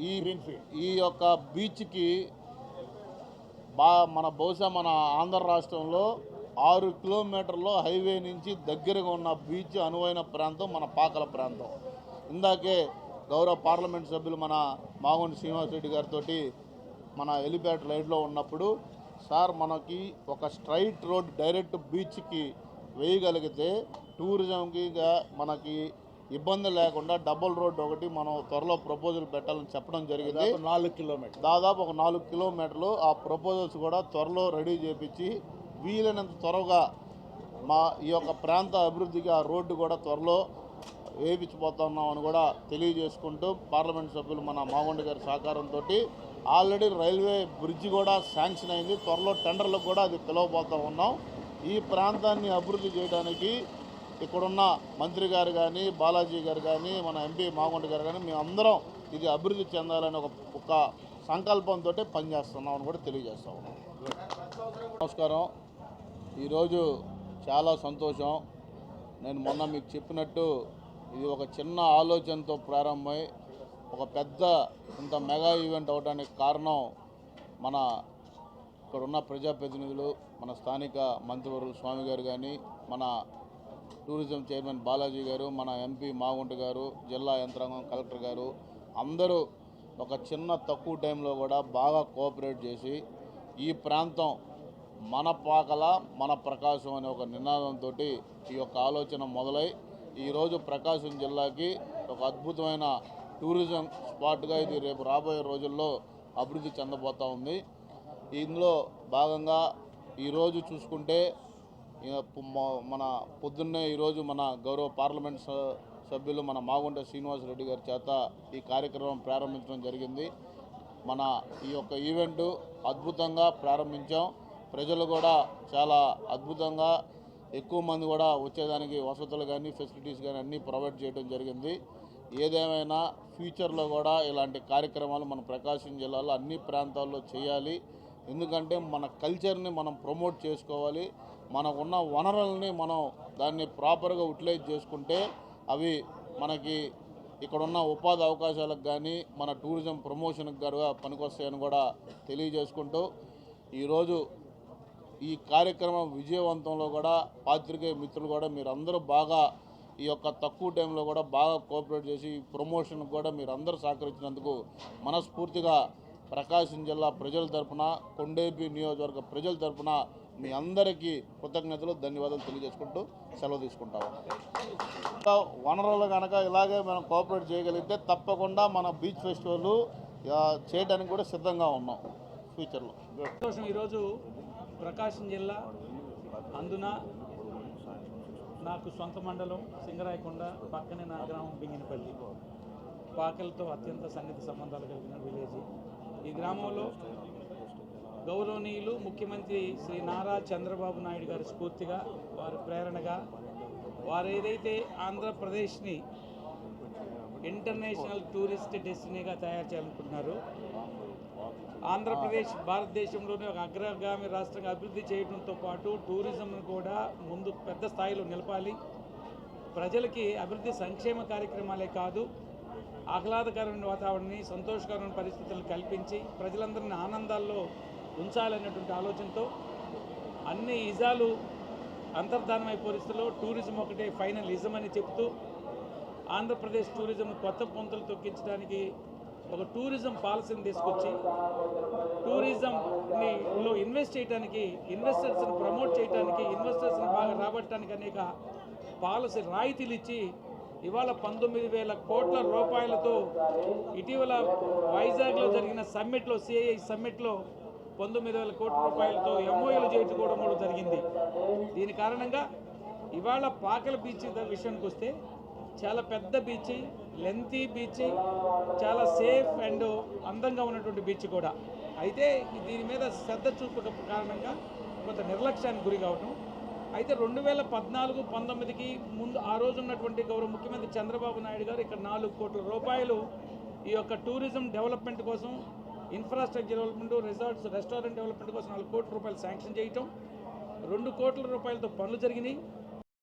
ఈ ఈ యొక్క బీచ్కి బా మన బహుశా మన ఆంధ్ర రాష్ట్రంలో ఆరు కిలోమీటర్లో హైవే నుంచి దగ్గరగా ఉన్న బీచ్ అనువైన ప్రాంతం మన పాకల ప్రాంతం. ఇందాకే గౌరవ పార్లమెంట్ సభ్యులు మన మాగుండి శ్రీనివాస రెడ్డి గారితో మన ఎలిపేట రైడ్లో ఉన్నప్పుడు సార్ మనకి ఒక స్ట్రైట్ రోడ్ డైరెక్ట్ బీచ్కి వేయగలిగితే టూరిజంకి మనకి ఇబ్బంది లేకుండా డబుల్ రోడ్ ఒకటి మనం త్వరలో ప్రపోజల్ పెట్టాలని చెప్పడం జరిగింది. నాలుగు కిలోమీటర్ దాదాపు ఒక నాలుగు కిలోమీటర్లు ఆ ప్రపోజల్స్ కూడా త్వరలో రెడీ చేపించి వీలైనంత త్వరగా మా ఈ యొక్క ప్రాంత అభివృద్ధికి ఆ రోడ్డు కూడా త్వరలో వేయించిపోతున్నామని కూడా తెలియజేసుకుంటూ పార్లమెంట్ సభ్యులు మన మాగుండ గారి సహకారంతో ఆల్రెడీ రైల్వే బ్రిడ్జ్ కూడా శాంక్షన్ అయింది. త్వరలో టెండర్లకు కూడా అది పిలవబోతూ ఉన్నాం. ఈ ప్రాంతాన్ని అభివృద్ధి చేయడానికి ఇక్కడున్న మంత్రి గారు కానీ బాలాజీ గారు కానీ మన ఎంపీ మాగుంట గారు కానీ మేమందరం ఇది అభివృద్ధి చెందాలని ఒక ఒక సంకల్పంతో పనిచేస్తున్నాం అని కూడా తెలియజేస్తా ఉన్నాం. నమస్కారం. ఈరోజు చాలా సంతోషం. నేను మొన్న మీకు చెప్పినట్టు ఇది ఒక చిన్న ఆలోచనతో ప్రారంభమై ఒక పెద్ద ఇంత మెగా ఈవెంట్ అవడానికి కారణం మన ఇక్కడ ఉన్న ప్రజాప్రతినిధులు మన స్థానిక మంత్రివర్యులు స్వామి గారు కానీ మన టూరిజం చైర్మన్ బాలాజీ గారు మన ఎంపీ మాగుంట గారు జిల్లా యంత్రాంగం కలెక్టర్ గారు అందరూ ఒక చిన్న తక్కువ టైంలో కూడా బాగా కోఆపరేట్ చేసి ఈ ప్రాంతం మన పాకల మన ప్రకాశం అనే ఒక నినాదంతో ఈ యొక్క ఆలోచన మొదలై ఈరోజు ప్రకాశం జిల్లాకి ఒక అద్భుతమైన టూరిజం స్పాట్గా ఇది రేపు రాబోయే రోజుల్లో అభివృద్ధి చెందబోతూ ఉంది. ఇందులో భాగంగా ఈరోజు చూసుకుంటే మన పొద్దున్నే ఈరోజు మన గౌరవ పార్లమెంట్ స- సభ్యులు మన మాగుంట శ్రీనివాసరెడ్డి గారి చేత ఈ కార్యక్రమం ప్రారంభించడం జరిగింది. మన ఈ యొక్క ఈవెంట్ అద్భుతంగా ప్రారంభించాం. ప్రజలు కూడా చాలా అద్భుతంగా ఎక్కువ మంది కూడా వచ్చేదానికి వసతులు కానీ ఫెసిలిటీస్ కానీ అన్నీ ప్రొవైడ్ చేయడం జరిగింది. ఏదేమైనా ఫ్యూచర్లో కూడా ఇలాంటి కార్యక్రమాలు మన ప్రకాశం జిల్లాలో అన్ని ప్రాంతాల్లో చేయాలి. ఎందుకంటే మన కల్చర్ని మనం ప్రమోట్ చేసుకోవాలి. మనకున్న వనరుల్ని మనం దాన్ని ప్రాపర్గా యూటిలైజ్ చేసుకుంటే అవి మనకి ఇక్కడున్న ఉపాధి అవకాశాలకు కానీ మన టూరిజం ప్రమోషన్కి గారుగా పనికొస్తాయని కూడా తెలియజేసుకుంటూ ఈరోజు ఈ కార్యక్రమం విజయవంతంలో కూడా పాత్రికేయ మిత్రులు కూడా మీరందరూ బాగా ఈ యొక్క తక్కువ టైంలో కూడా బాగా కోఆపరేట్ చేసి ఈ ప్రమోషన్కి కూడా మీరందరూ సహకరించినందుకు మనస్ఫూర్తిగా ప్రకాశం జిల్లా ప్రజల తరపున కొండేపి నియోజకవర్గ ప్రజల తరపున మీ అందరికీ కృతజ్ఞతలు ధన్యవాదాలు తెలియజేసుకుంటూ సెలవు తీసుకుంటాము. ఇంకా వనరులు కనుక ఇలాగే మనం కోఆపరేట్ చేయగలిగితే తప్పకుండా మన బీచ్ ఫెస్టివల్ చేయడానికి కూడా సిద్ధంగా ఉన్నాం ఫ్యూచర్లో. సంతోషం ఈరోజు ప్రకాశం జిల్లా అందున నాకు సొంత మండలం సింగరాయకొండ పక్కనే నా గ్రామం బింగినపల్లి. పాకలతో అత్యంత సన్నిహిత సంబంధాలు కలిగిన విలేజ్. ఈ గ్రామంలో గౌరవనీయులు ముఖ్యమంత్రి శ్రీ నారా చంద్రబాబు నాయుడు గారి స్ఫూర్తిగా వారి ప్రేరణగా వారు ఏదైతే ఆంధ్రప్రదేశ్ని ఇంటర్నేషనల్ టూరిస్ట్ డెస్టినీగా తయారు చేయాలనుకుంటున్నారు ఆంధ్రప్రదేశ్ భారతదేశంలోనే ఒక అగ్రగామి రాష్ట్రంగా అభివృద్ధి చేయడంతో పాటు టూరిజంను కూడా ముందు పెద్ద స్థాయిలో నిలపాలి. ప్రజలకి అభివృద్ధి సంక్షేమ కార్యక్రమాలే కాదు ఆహ్లాదకరమైన వాతావరణాన్ని సంతోషకరమైన పరిస్థితులను కల్పించి ప్రజలందరినీ ఆనందాల్లో ఉంచాలనేటువంటి ఆలోచనతో అన్ని ఇజాలు అంతర్ధానమై పరిస్థితుల్లో టూరిజం ఒకటే ఫైనల్ ఇజం అని చెప్తూ ఆంధ్రప్రదేశ్ టూరిజం కొత్త పొంతలు తొక్కించడానికి ఒక టూరిజం పాలసీని తీసుకొచ్చి టూరిజంని లో ఇన్వెస్ట్ చేయడానికి ఇన్వెస్టర్స్ని ప్రమోట్ చేయడానికి ఇన్వెస్టర్స్ని బాగా రాబట్టడానికి అనేక పాలసీ రాయితీలు ఇచ్చి ఇవాళ పంతొమ్మిది వేల కోట్ల రూపాయలతో ఇటీవల వైజాగ్లో జరిగిన సమ్మిట్లో సిఐఐ సమ్మిట్లో పంతొమ్మిది వేల కోట్ల రూపాయలతో ఎంఓఏలు చేయించుకోవడం కూడా జరిగింది. దీని కారణంగా ఇవాళ పాకల బీచ్ విషయానికి వస్తే చాలా పెద్ద బీచ్ లెంతీ బీచ్ చాలా సేఫ్ అండ్ అందంగా ఉన్నటువంటి బీచ్ కూడా. అయితే దీని మీద శ్రద్ధ చూపక కారణంగా కొంత నిర్లక్ష్యానికి గురి కావటం అయితే రెండు వేల పద్నాలుగు పంతొమ్మిదికి ముందు ఆ రోజు ఉన్నటువంటి గౌరవ ముఖ్యమంత్రి చంద్రబాబు నాయుడు గారు ఇక్కడ నాలుగు కోట్ల రూపాయలు ఈ యొక్క టూరిజం డెవలప్మెంట్ కోసం infrastructure development resorts restaurant development కోసం నాలుగు కోట్ల రూపాయలు శాంక్షన్ చేయటం. రెండు కోట్ల రూపాయలతో పనులు జరిగినాయి.